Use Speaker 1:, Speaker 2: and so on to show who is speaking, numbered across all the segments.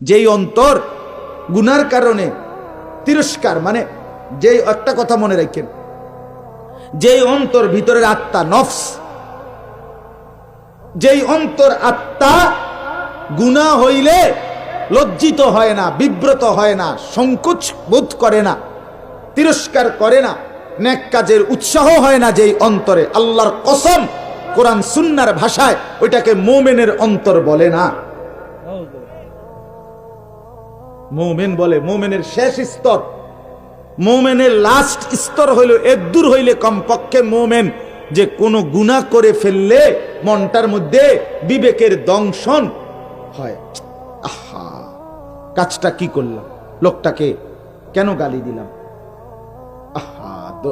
Speaker 1: যেই অন্তর গুনার কারণে তিরস্কার মানে যেই একটা কথা মনে রাখেন, যেই অন্তর ভিতরের আত্মা, নফস, যেই অন্তর আত্মা গুণা হইলে লজ্জিত হয় না, বিব্রত হয় না, সংকোচ বোধ করে না, তিরস্কার করে না, নেক কাজের উৎসাহ হয় না যেই অন্তরে। আল্লাহর কসম কোরআন সুন্নার ভাষায় ওইটাকে মোমেনের অন্তর বলে না। মোমেন বলে, মৌমেনের শেষ স্তর, মৌমেনের লাস্ট স্তর হইল এদূর হইলে কমপক্ষে মোমেন যে কোনো গুণা করে ফেললে মনটার মধ্যে বিবেকের দংশন হয়। আহা, কাজটা কি করলাম? লোকটাকে কেন গালি দিলাম? আহা, তো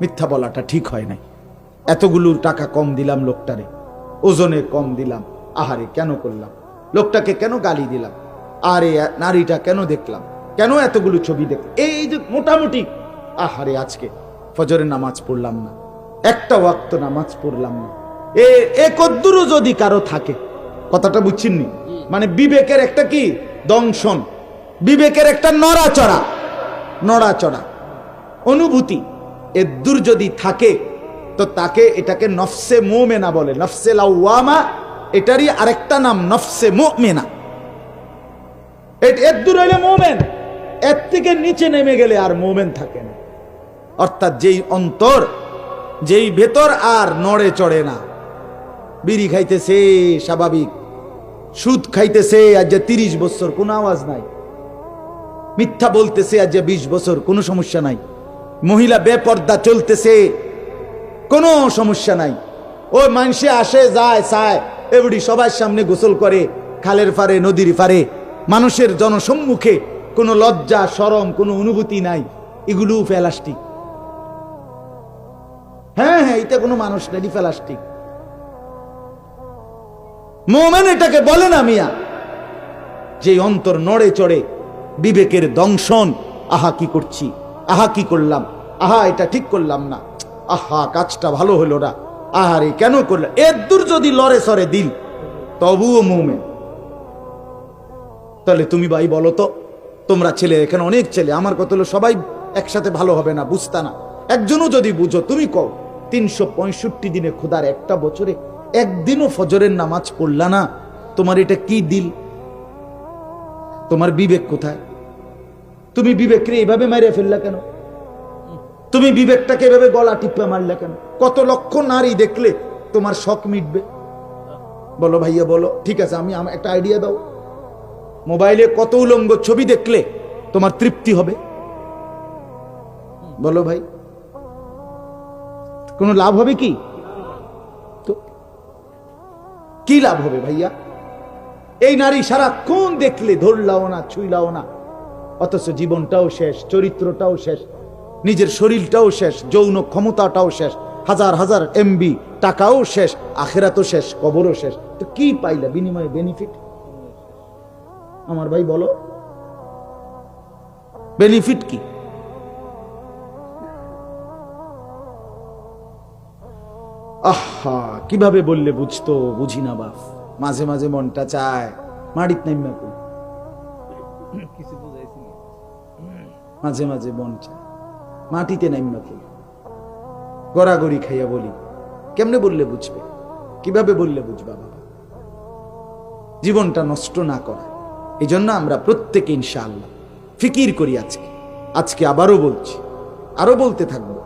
Speaker 1: মিথ্যা বলাটা ঠিক হয় নাই। এতগুলো টাকা কম দিলাম লোকটারে, ওজনে কম দিলাম, আহারে কেন করলাম? লোকটাকে কেন গালি দিলাম? আরে নারীটা কেন দেখলাম? কেন এতগুলো ছবি দেখ এই যে মোটামুটি। আহারে, আজকে ফজরে নামাজ পড়লাম না। একটা ওয়াক্ত নামাজ পড়লাম না। এ এ কদ্দুরও যদি কারও থাকে, কথাটা বুঝছেননি? মানে বিবেকের একটা কি? দংশন। বিবেকের একটা নড়াচড়া। নড়াচড়া। অনুভূতি। এদ্দুর যদি থাকে, তো তাকে এটাকে নফসে মোমেনা বলে। নফসে লাউয়ামা, এটারই আরেকটা নাম, নফসে মোমেনা। এদ্দুর হইলে মোমেন। এর থেকে নিচে নেমে গেলে আর মোমেন থাকে না। অর্থাৎ যেই অন্তর, যেই ভেতর আর নড়ে চড়ে না। বিড়ি খাইতেছে, স্বাভাবিক। সুদ খাইতেছে, আজ যে তিরিশ বছর, কোনো আওয়াজ নাই। মিথ্যা বলতেছে, আজ যে বিশ বছর, কোনো সমস্যা নাই। মহিলা বেপর্দা চলতেছে, কোনো সমস্যা নাই। ও মানুষে আসে, যায়, চায় এবডি সবার সামনে গোসল করে, খালের ফারে নদীর ফারে মানুষের জনসম্মুখে কোনো লজ্জা সরম কোনো অনুভূতি নাই। এগুলো প্লাস্টিক। হ্যাঁ হ্যাঁ এটা কোনো মানুষ নাই প্লাস্টিক। মোমেন এটাকে বলে না মিয়া, যে অন্তর নড়ে চড়ে বিবেকের দংশন। আহা, কি করছি? আহা, কি করলাম? আহা, এটা ঠিক করলাম না। আহা, কাজটা ভালো হলো না। আহারে, কেন করলাম এর দূর যদি লড়ে সরে দিল। তবুও মোমেন। তাহলে তুমি ভাই বলো তো, তোমরা ছেলে, এখানে অনেক ছেলে, আমার কত হলো সবাই একসাথে ভালো হবে না, বুঝতা না। একজনও যদি বুঝো, তুমি কও, তিনশো পঁয়ষট্টি দিনে খোদার একটা বছরে একদিনও ফজরের নামাজ পড়লা না? তোমার এটা কি দিল? তোমার বিবেক কোথায়? তুমি বিবেককে এভাবে মারিয়ে ফেললা কেন? তুমি বিবেকটাকে এভাবে গলা টিপে মারলে কেন? কত লক্ষ নারী দেখলে তোমার শখ মিটবে। বলো ভাইয়া, বলো। ঠিক আছে, আমি একটা আইডিয়া দাও। মোবাইলে কত উলঙ্গ ছবি দেখলে তোমার তৃপ্তি হবে? বলো ভাই। কোনো লাভ হবে কি? কি লাভ হবে ভাইয়া? এই নারী সারাক্ষণ দেখলে ধরলাও না, ছুইলাও না। অথচ জীবনটাও শেষ, চরিত্রটাও শেষ, নিজের শরীরটাও শেষ, যৌন ক্ষমতাটাও শেষ, হাজার হাজার এমবি টাকাও শেষ, আখেরাতও শেষ, কবরও শেষ। তো কি পাইলা বিনিময়ে বেনিফিট আমার ভাই বলো। বেনিফিট কি? আহা কীভাবে বললে বুঝতো বুঝি না বাপ। মাঝে মাঝে মনটা চায় মাটিত নাইমা কই?
Speaker 2: কিছু বুঝাইছি
Speaker 1: মাঝে মাঝে মন চায় মাটিতে নাইমা কই? গড়াগড়ি খাইয়া বলি কেমনে বললে বুঝবে? কীভাবে বললে বুঝবা বাবা? জীবনটা নষ্ট না করা এই জন্য আমরা প্রত্যেকে ইনশাআল্লাহ ফিকির করি আজকে। আজকে আবারও বলছি আরও বলতে থাকব,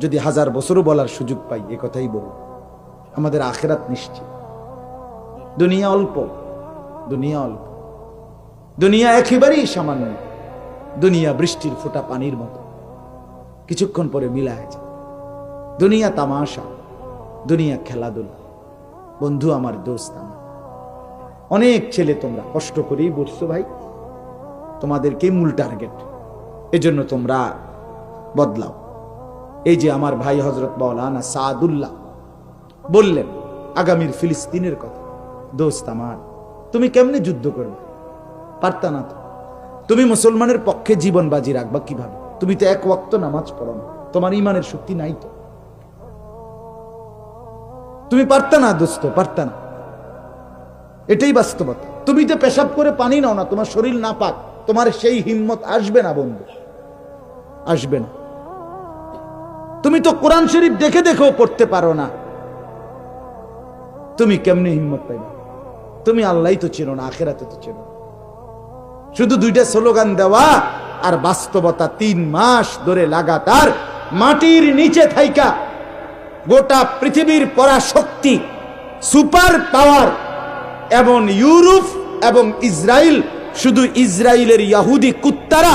Speaker 1: যদি হাজার বছরও বলার সুযোগ পাই, এ কথাই বলব আমাদের আখেরাত নিশ্চিত। দুনিয়া অল্প দুনিয়া অল্প। দুনিয়া একেবারেই সামান্য, দুনিয়া বৃষ্টির ফোঁটা পানির মতো। কিছুক্ষণ পরে মিলায় যায়। দুনিয়া তামাশা, দুনিয়া খেলাধুলা। বন্ধু আমার দোস্ত আমার। অনেক ছেলে তোমরা কষ্ট করেই বসছো ভাই, তোমাদেরকে মূল টার্গেট এজন্য তোমরা বদলাও। এই যে আমার ভাই হজরত মৌলানা সাদুল্লাহ বললেন আগামীর ফিলিস্তিনের কথা, দোস্ত আমার, তুমি কেমনে যুদ্ধ করবে? পারতা না তো। তুমি মুসলমানের পক্ষে জীবন বাজি রাখবা কীভাবে? তুমি তো এক ওয়াক্ত নামাজ পড়ো না, তোমার ইমানের শক্তি নাই তো। তুমি পারতা না দোস্ত, পারতা না। এটাই বাস্তবতা। তুমি তো পেশাব করে পানি নাও না, তোমার শরীর না পাক, তোমার সেই হিম্মত আসবে না বন্ধু। আসবে না। তুমি তো কোরআন শরীফ দেখে দেখেও পড়তে পারো না। তুমি কেমনে হিম্মত পাইবে? তুমি আল্লাহ তো চেনো না, আখেরাতে তো চেনো শুধু দুইটা স্লোগান দেওয়া আর বাস্তবতা তিন মাস ধরে লাগাতার মাটির নিচে থাইকা গোটা পৃথিবীর পরাশক্তি, সুপার পাওয়ার এবং ইউরোপ এবং ইসরায়েল শুধু ইসরায়েলের ইয়াহুদি কুত্তারা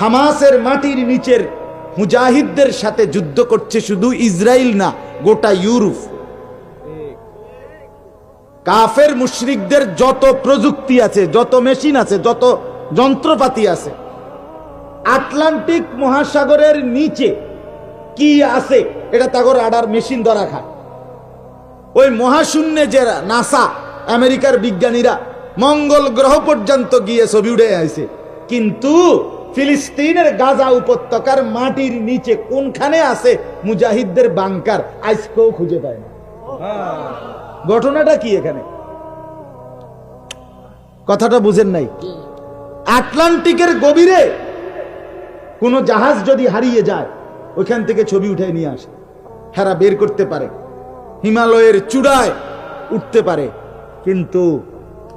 Speaker 1: হামাসের মাটির নিচের মুজাহিদদের সাথে যুদ্ধ করছে শুধু ইসরায়েল না, গোটা ইউরোপ। কাফের মুশরিকদের যত প্রযুক্তি আছে, যত মেশিন আছে, যত যন্ত্রপাতি আছে, আটলান্টিক মহাসাগরের নিচে কি আছে, এটা তাগর আডার মেশিন ধরা খায়। ওই মহাশূন্যে যে নাসা আমেরিকার বিজ্ঞানীরা মঙ্গল গ্রহ পর্যন্ত গিয়ে ছবি উঠে আইছে। কিন্তু ফিলিস্তিনের গাজা উপত্যকার মাটির নিচে কোনখানে আছে মুজাহিদদের বাংকার? আজকেও খুঁজে পায় না। ঘটনাটা কি এখানে? কথাটা বুঝেন নাই। আটলান্টিকের গভীরে কোন জাহাজ যদি হারিয়ে যায়, ওইখান থেকে ছবি উঠে নিয়ে আসে। হেরা বের করতে পারে। হিমালয়ের চূড়ায় উঠতে পারে। কিন্তু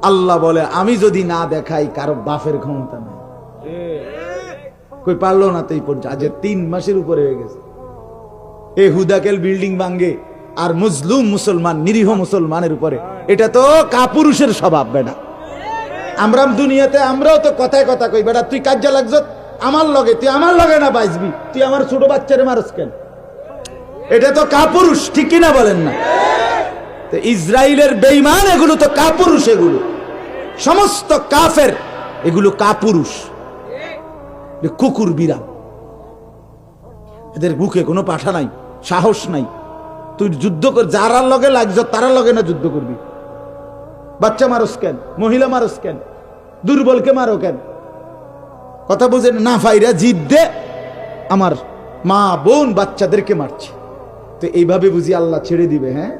Speaker 1: আল্লাহ বলে, আমি যদি না দেখাই, কারও বাফের ক্ষমতা নেই। কই, পারল না তো এই পর্যন্ত। আজ তিন মাসের উপরে হয়ে গেছে। এ হুদাকেল বিল্ডিং ভাঙ্গে, আর মুসলুম মুসলমান, নিরীহ মুসলমানের উপরে। এটা তো কাপুরুষের স্বভাব, বেটা। আমরা দুনিয়াতে, আমরাও তো কথায় কথা কই, বেটা, তুই কাজে লাগছ আমার লগে, তুই আমার লগে না বাঁচবি? তুই আমার ছোট বাচ্চারে মারস কেন? এটা তো কাপুরুষ ঠিক কিনা বলেন না। ইসরায়েলের বেইমান এগুলো তো কাপুরুষ এগুলো। সমস্ত কাফের এগুলো কাপুরুষ। কুকুর বিড়াল। এদের বুকে কোনো পাঠা নাই, সাহস নাই। তুই যুদ্ধ কর, যারা লগে লাগছ তারা লগে না যুদ্ধ করবি। বাচ্চা মারস কেন? মহিলা মারস কেন? দুর্বলকে মারো কেন? কথা বুঝেন না ফাইরা জিদ দে, আমার মা বোন বাচ্চাদেরকে মারছে। তো এইভাবে বুঝি আল্লাহ ছেড়ে দিবে হ্যাঁ?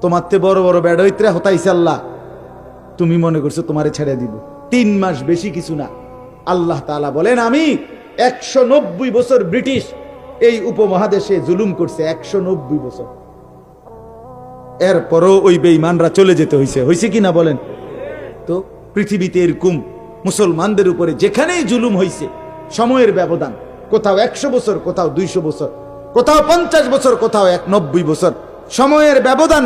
Speaker 1: তোমার তে বড় বড় বেড়ইত্রে হতাইছে আল্লাহ। তুমি মনে করছ তোমারে ছেড়ে দিব। তিন মাস বেশি কিছু না। আল্লাহ তাআলা বলেন, আমি একশো নব্বই বছর ব্রিটিশ। এই উপমহাদেশে জুলুম করছে একশো নব্বই বছর। এরপরও ওই বেঈমানরা চলে যেতে হয়েছে হয়েছে কি না বলেন? তো পৃথিবীতে এরকম মুসলমানদের উপরে যেখানেই জুলুম হয়েছে সময়ের ব্যবধান, কোথাও একশো বছর, কোথাও দুইশো বছর, কোথাও পঞ্চাশ বছর, কোথাও এক নব্বই বছর। সময়ের ব্যবধান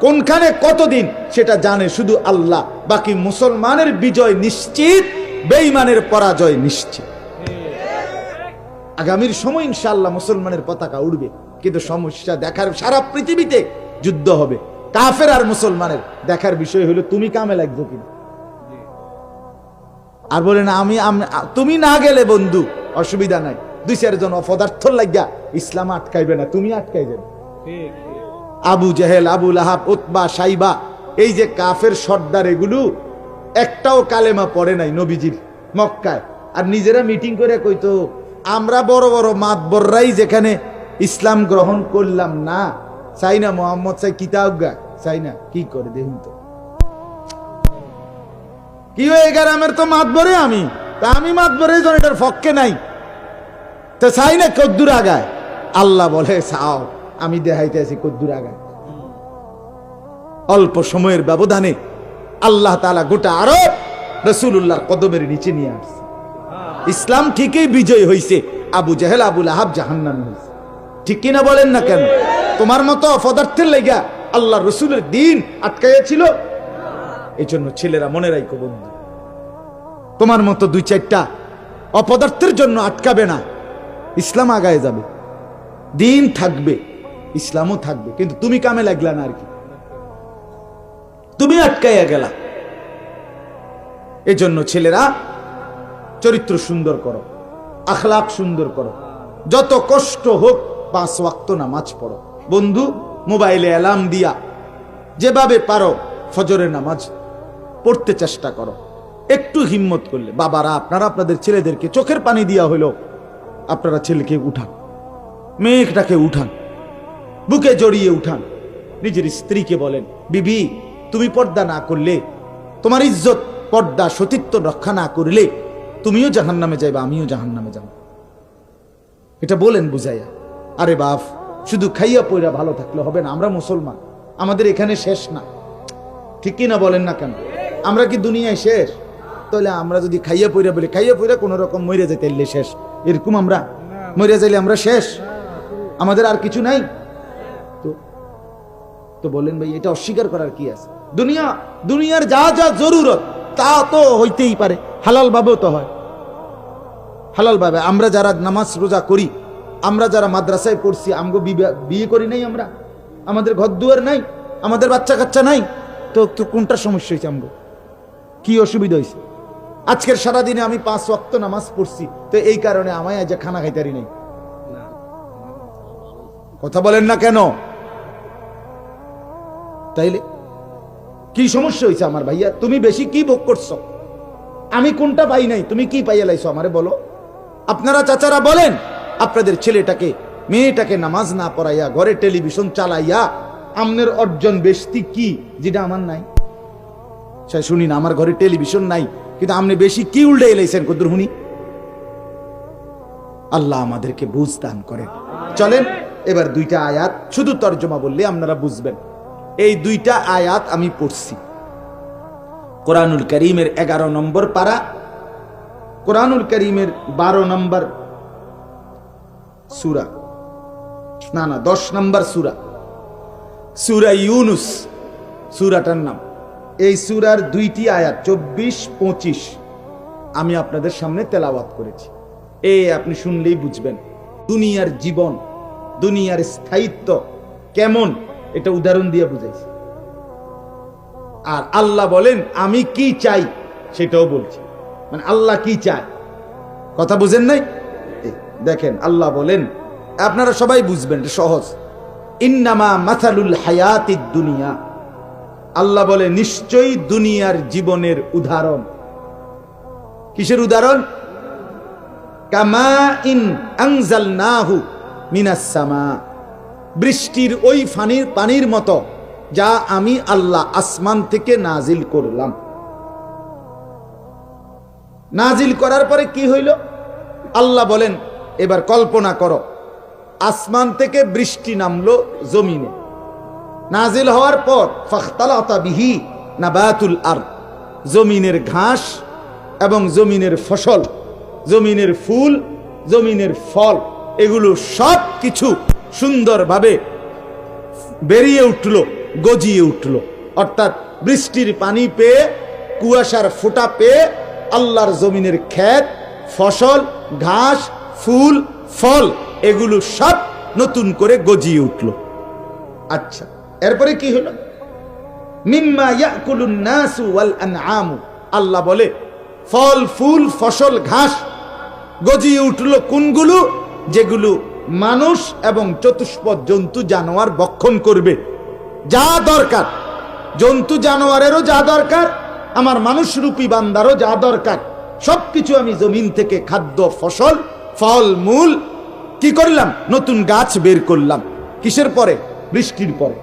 Speaker 1: কোনখানে কতদিন, সেটা জানে শুধু আল্লাহ। বাকি মুসলমানের বিজয় নিশ্চিত, বেঈমানের পরাজয় নিশ্চিত। আগামীর সময় ইনশাআল্লাহ মুসলমানের পতাকা উড়বে। কিন্তু সমস্যা দেখার সারা পৃথিবীতে যুদ্ধ হবে। কাফের আর মুসলমানের। দেখার বিষয় হলো, তুমি কামে লাগবে কিনা আর বলেন আমি তুমি না গেলে বন্ধু, অসুবিধা নাই। দুই চারজন অপদার্থ লাগিয়া ইসলাম আটকাইবে না, তুমি আটকাই যাবে। Abu Jahl, Abu Lahab, Utba, Shaiba, এই যে কাফের সর্দার এগুলো, একটাও কালেমা পড়ে নাই নবীজির মক্কায়। আর নিজেরা মিটিং করে কইতো আমরা বড় বড় মাতবররাই যেখানে ইসলাম গ্রহণ করলাম না। চাই না মোহাম্মদ সাই, কিতাব গা। চাই না কি করে দেখুন তো। কি হয়ে গ্রামের তো মাতবরে আমি। তা আমি মাতবরে জন এটার ফক্কে নাই। তো চাই না কদ্দুর আগায়। আল্লাহ বলে চাও আমি দেখাইতে আছি কদ্দুর আগায়। অল্প সময়ের ব্যবধানে আল্লাহ তালা গোটা আরও রসুল্লাহর কদমের নিচে নিয়ে আসছে। ইসলাম ঠিকই বিজয় হয়েছে আবু জাহেল আবুল আহাব জাহান্নাম হয়েছে ঠিক কিনা বলেন না কেন? তোমার মতো অপদার্থের লেগা আল্লাহ রসুলের দিন আটকাইয়াছিল। এই জন্য ছেলেরা মনে রাখো বন্ধু, তোমার মতো দুই চারটা অপদার্থের জন্য আটকাবে না। ইসলাম আগায় যাবে, দিন থাকবে। ইসলামও থাকবে, কিন্তু তুমি কামে লাগলা না আর কি। তুমি আটকাইয়া গেলা। এজন্য ছেলেরা, চরিত্র সুন্দর করো আখলাক সুন্দর করো। যত কষ্ট হোক, পাঁচ ওয়াক্ত নামাজ পড়ো। বন্ধু, মোবাইলে অ্যালার্ম দিয়া, যেভাবে পারো, ফজরের নামাজ পড়তে চেষ্টা করো। একটু হিম্মত করলে, বাবারা, আপনারা আপনাদের ছেলেদেরকে চোখের পানি দিয়া হইল, আপনারা ছেলেকে উঠান মেয়েটাকে উঠান। বুকে জড়িয়ে উঠান। নিজের স্ত্রীকে বলেন, বিবি, তুমি পর্দা না করলে, তোমার ইজ্জত পর্দা সতীত্ব রক্ষা না করলে তুমিও জাহান নামে যাইবা, আমিও জাহান নামে যাব। এটা বলেন বুঝাইয়া। আরে বাপ, শুধু খাইয়া পইরা ভালো থাকলে হবে না, আমরা মুসলমান, আমাদের এখানে শেষ না। ঠিক কি না বলেন না কেন? আমরা কি দুনিয়ায় শেষ? তাহলে আমরা যদি খাইয়া পইরা বলি, খাইয়া পইরা কোনো রকম মরে এলে শেষ। এরকম আমরা? মরে যাইলে আমরা শেষ? আমাদের আর কিছু নাই? তো বলেন ভাই এটা অস্বীকার করার কি আছে? দুনিয়া দুনিয়ার যা যা জরুরত তা তো হইতেই পারে। হালাল ভাবেও তো হয়। হালাল ভাবে। আমরা যারা নামাজ রোজা করি আমরা যারা মাদ্রাসায় পড়ছি আমগো বিয়ে করি নাই আমরা। আমাদের ঘর দুয়ার নাই আমাদের বাচ্চা কাচ্চা নাই। তো তো কোনটা সমস্যা হয়েছে আমগো? কি অসুবিধা হয়েছে আজকের সারাদিনে আমি পাঁচ ওয়াক্ত নামাজ পড়ছি তো এই কারণে আমায় আজ খানা খাইতারি নাই। কথা বলেন না কেন? তাইলে কি সমস্যা হয়েছে আমার ভাইয়া? তুমি বেশি কি ভোগ করছ? আমি কোনটা পাই নাই? তুমি কি পাইয়া লাইছো? আমারে বলো। আপনারা চাচারা বলেন, আপনাদের ছেলেটাকে, মেয়েটাকে নামাজ না পড়াইয়া, ঘরে টেলিভিশন চালাইয়া, আমনের অর্জন বেশি কি? যেটা আমার নাই। সে শুনি না, আমার ঘরে টেলিভিশন নাই, কিন্তু আপনি বেশি কি উল্টে এলাইছেন কদুর হুনি? আল্লাহ আমাদেরকে বুঝ দান করেন। চলেন, এবার দুইটা আয়াত, শুধু তর্জমা বললে আপনারা বুঝবেন। এই দুইটা আয়াত আমি পড়ছি। কোরআনুল করিমের এগারো নম্বর পারা, কোরআনুল করিমের বারো নম্বর সুরা। না না, দশ নম্বর সুরা। সুরা ইউনুস, সুরাটার নাম। এই সুরার দুইটি আয়াত, চব্বিশ, পঁচিশ। আমি আপনাদের সামনে তেলাওয়াত করেছি। এ, আপনি শুনলেই বুঝবেন, দুনিয়ার জীবন, দুনিয়ার স্থায়িত্ব কেমন? এটা উদাহরণ দিয়ে বুঝাইছি। আর আল্লাহ বলেন, আমি কি চাই? সেটাও বলছি। মানে আল্লাহ কি চায়? কথা বুঝেন নাই? দেখেন, আল্লাহ বলেন, আপনারা সবাই বুঝবেন সহজ। ইন্নামা মাথালুল হায়াতি দুনিয়া। আল্লাহ বলে, নিশ্চয়ই দুনিয়ার জীবনের উদাহরণ। কিসের উদাহরণ? কামা ইন আংজালনাহু মিনাস সামা। বৃষ্টির ওই ফানির পানির মতো যা আমি আল্লাহ আসমান থেকে নাজিল করলাম। নাজিল করার পরে কি হইল? আল্লাহ বলেন, এবার কল্পনা করো, আসমান থেকে বৃষ্টি নামলো জমিনে। নাজিল হওয়ার পর, ফখতালাতা বিহি নাবাতুল আর জমিনের ঘাস এবং জমিনের ফসল, জমিনের ফুল, জমিনের ফল, এগুলো সব কিছু সুন্দরভাবে বেরিয়ে উঠল, গজিয়ে উঠল। অর্থাৎ বৃষ্টির পানি পেয়ে, কুয়াশার ফোঁটা পেয়ে আল্লাহর জমিনের ক্ষেত, ফসল, ঘাস, ফুল, ফল, এগুলো সব নতুন করে গজিয়ে উঠল। আচ্ছা এরপরে কি হলো? নাসু ওয়াল আল্লাহ বলে, ফল, ফুল, ফসল, ঘাস গজিয়ে উঠল কোনগুলো? যেগুলো মানুষ এবং চতুষ্পদ জন্তু জানোয়ার বক্ষণ করবে। যা দরকার। জন্তু জানোয়ারেরও যা দরকার, আমার মানুষরূপী বান্দারও যা দরকার। সবকিছু আমি জমিন থেকে খাদ্য, ফসল, ফল, মূল কি করলাম? নতুন গাছ বের করলাম। কিসের পরে? বৃষ্টির পরে।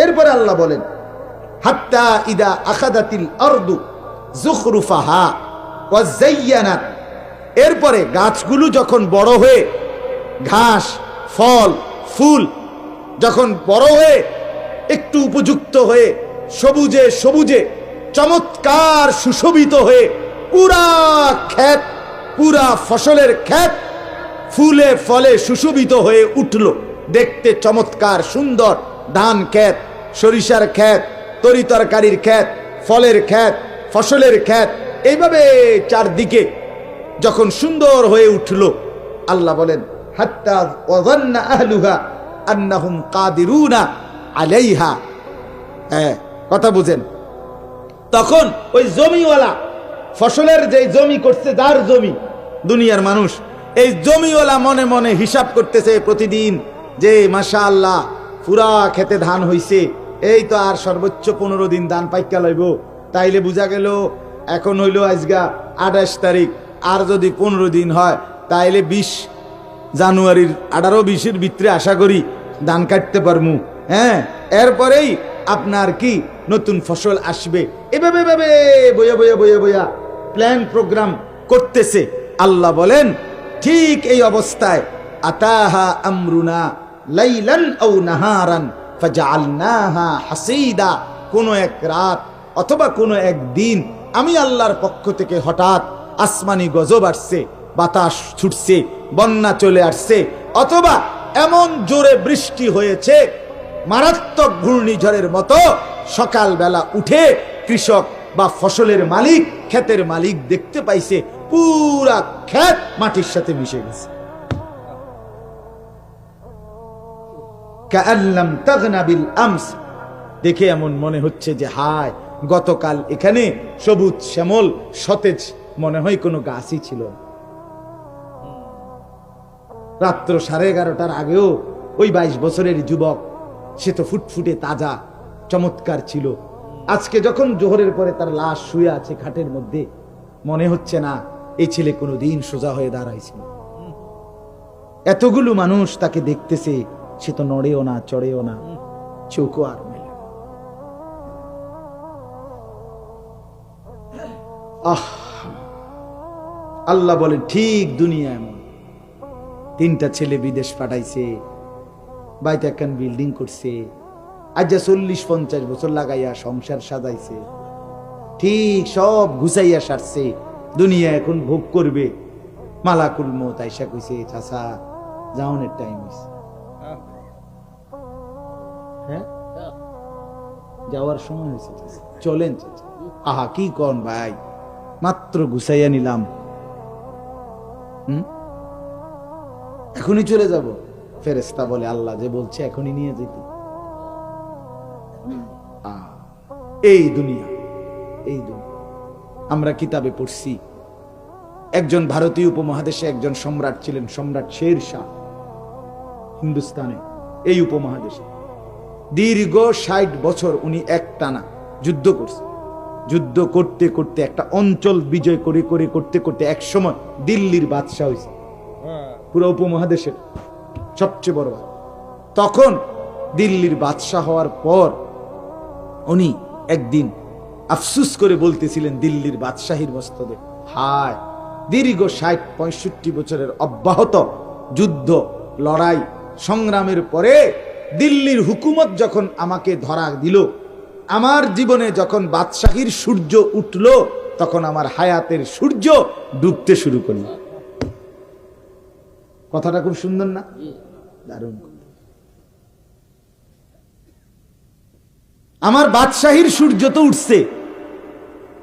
Speaker 1: এরপরে আল্লাহ বলেন, হাত্তা ইদা আখাদাতিল অর্দু জুখরুফাহা ওয়াজাইয়ানাত। এরপরে গাছগুলো যখন বড় হয়ে ঘাস, ফল, ফুল যখন বড় হয়ে একটু উপযুক্ত হয়ে সবুজে সবুজে চমৎকার সুশোভিত হয়ে পুরা ক্ষেত, পুরা ফসলের ক্ষেত ফুলে ফলে সুশোভিত হয়ে উঠল। দেখতে চমৎকার, সুন্দর ধান ক্ষেত, সরিষার ক্ষেত, তরি তরকারির ক্ষেত, ফলের ক্ষেত, ফসলের ক্ষেত। এইভাবে চারদিকে যখন সুন্দর হয়ে উঠল, আল্লাহ বলেন হাত্তা ওয়াজান্না আহলুহা আন্নাহুম কাদিরুনা আলাইহা। হ্যাঁ কথা বুঝেন। তখন ওই জমিওয়ালা, ফসলের যে জমি করছে, যার জমি? দুনিয়ার মানুষ। এই জমিওয়ালা মনে মনে হিসাব করতেছে প্রতিদিন যে মাশা আল্লাহ পুরা খেতে ধান হইছে, এই তো আর সর্বোচ্চ পনেরো দিন ধান পাইকা লইব। তাইলে বোঝা গেল, এখন হইল আজগা আঠাশ তারিখ, আর যদি পনেরো দিন হয়, তাইলে বিশ জানুয়ারির আঠারো বিশের ভিতরে আশা করি ধান কাটতে পারমু। হ্যাঁ এরপরেই আপনার কি নতুন ফসল আসবে? এভাবে এভাবে, বইয়া বইয়া বইয়া বইয়া প্ল্যান প্রোগ্রাম করতেছে। আল্লাহ বলেন, ঠিক এই অবস্থায়, আতাহা আমরুনা লাইলান আও নাহারান ফাজআলনাহা হাসীদা। কোন এক রাত অথবা কোনো এক দিন আমি আল্লাহর পক্ষ থেকে হঠাৎ আসমানি গজব আসছে। বাতাস ছুটছে, বন্যা চলে আসছে, অথবা এমন জোরে বৃষ্টি হয়েছে, মারাত্মক ঘূর্ণিঝড়ের মতো সকালবেলা উঠে কৃষক বা ফসলের মালিক, ক্ষেতের মালিক দেখতে পাইছে, পুরা ক্ষেত মাটির সাথে মিশে গেছে দেখে এমন মনে হচ্ছে যে, হায়, গতকাল এখানে সবুজ শ্যামল সতেজ মনে হয় কোনো গাছই ছিল না। রাত্র সাড়ে এগারোটার আগেও ওই বাইশ বছরের যুবক, সে তো ফুটফুটে তাজা, চমৎকার ছিল। আজকে যখন জোহরের পরে তার লাশ শুয়ে আছে খাটের মধ্যে, মনে হচ্ছে না এই ছেলে কোনো দিন সোজা হয়ে দাঁড়াইছিল এতগুলো মানুষ তাকে দেখতেছে, সে তো নড়েও না, চড়েও না, চোখও আর মেলে আহ! আল্লাহ বলে, ঠিক দুনিয়া এমন। তিনটা ছেলে বিদেশ পাঠাইছে, বাইতে একখান বিল্ডিং করছে আজ চল্লিশ পঞ্চাশ বছর লাগাইয়া সংসার সাজাইছে। ঠিক সব ঘুষাইয়া সারছে, দুনিয়া এখন ভোগ করবে। মালাকুল মত আইসা কইছে, চাচা, যাওনের টাইম হ্যাঁ? যাওয়ার সময় হয়েছে চলেন আহা, কি কন ভাই? মাত্র গুছাইয়া নিলাম। হুম? এখনই চলে যাব। ফেরেস্তা বলে, আল্লাহ যে বলছে এখনই নিয়ে যেতে। এই দুনিয়া এই দুনিয়া। আমরা কিতাবে পড়ছি, একজন ভারতীয় উপমহাদেশে একজন সম্রাট ছিলেন, সম্রাট শের শাহ, হিন্দুস্তানে, এই উপমহাদেশে। দীর্ঘ ষাট বছর উনি এক টানা যুদ্ধ করছে। যুদ্ধ করতে করতে একটা অঞ্চল বিজয় করে করে, করতে করতে এক সময় দিল্লির বাদশাহ হয়েছে। পুরো উপমহাদেশের সবচেয়ে বড় বাদশা। তখন দিল্লির বাদশাহ হওয়ার পর উনি একদিন আফসুস করে বলতেছিলেন দিল্লির বাদশাহীর মস্তদে, হায়, দীর্ঘ ষাট পঁয়ষট্টি বছরের অব্যাহত যুদ্ধ, লড়াই, সংগ্রামের পরে দিল্লির হুকুমত যখন আমাকে ধরা দিল, আমার জীবনে যখন বাদশাহীর সূর্য উঠল, তখন আমার হায়াতের সূর্য ডুবতে শুরু করল কথাটা খুব সুন্দর না? দারুণ। আমার বাদশাহীর সূর্য তো উঠছে।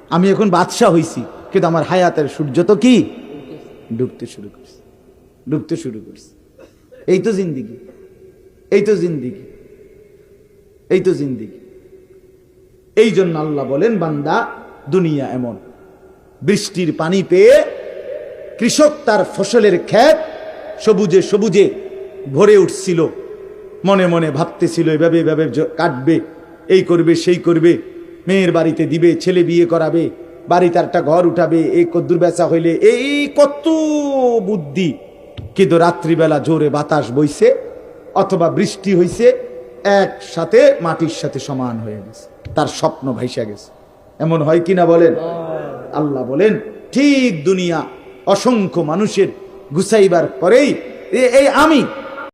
Speaker 1: আমি এখন বাদশাহ হইছি, কিন্তু আমার হায়াতের সূর্য তো কি? ডুবতে শুরু করছে। ডুবতে শুরু করছে। এই তো জিন্দিগি। এই তো জিন্দিগি। এই তো জিন্দিগি। এই জন্য আল্লাহ বলেন, বান্দা, দুনিয়া এমন। বৃষ্টির পানি পেয়ে কৃষক তার ফসলের ক্ষেত সবুজে সবুজে ভরে উঠছিল। মনে মনে ভাবতেছিল এভাবে এভাবে কাটবে এই করবে সেই করবে মেয়ের বাড়িতে দিবে ছেলে বিয়ে করাবে বাড়িতে একটা ঘর উঠাবে এই কদ্দুর বেচা হইলে এই কত বুদ্ধি! কিন্তু রাত্রিবেলা জোরে বাতাস বইছে অথবা বৃষ্টি হইছে একসাথে মাটির সাথে সমান হয়ে গেছে। তার স্বপ্ন ভাইসা গেছে। এমন হয় কিনা বলেন? আল্লাহ বলেন ঠিক দুনিয়া অসংখ্য মানুষের গুছাইবার পরেই এই আমি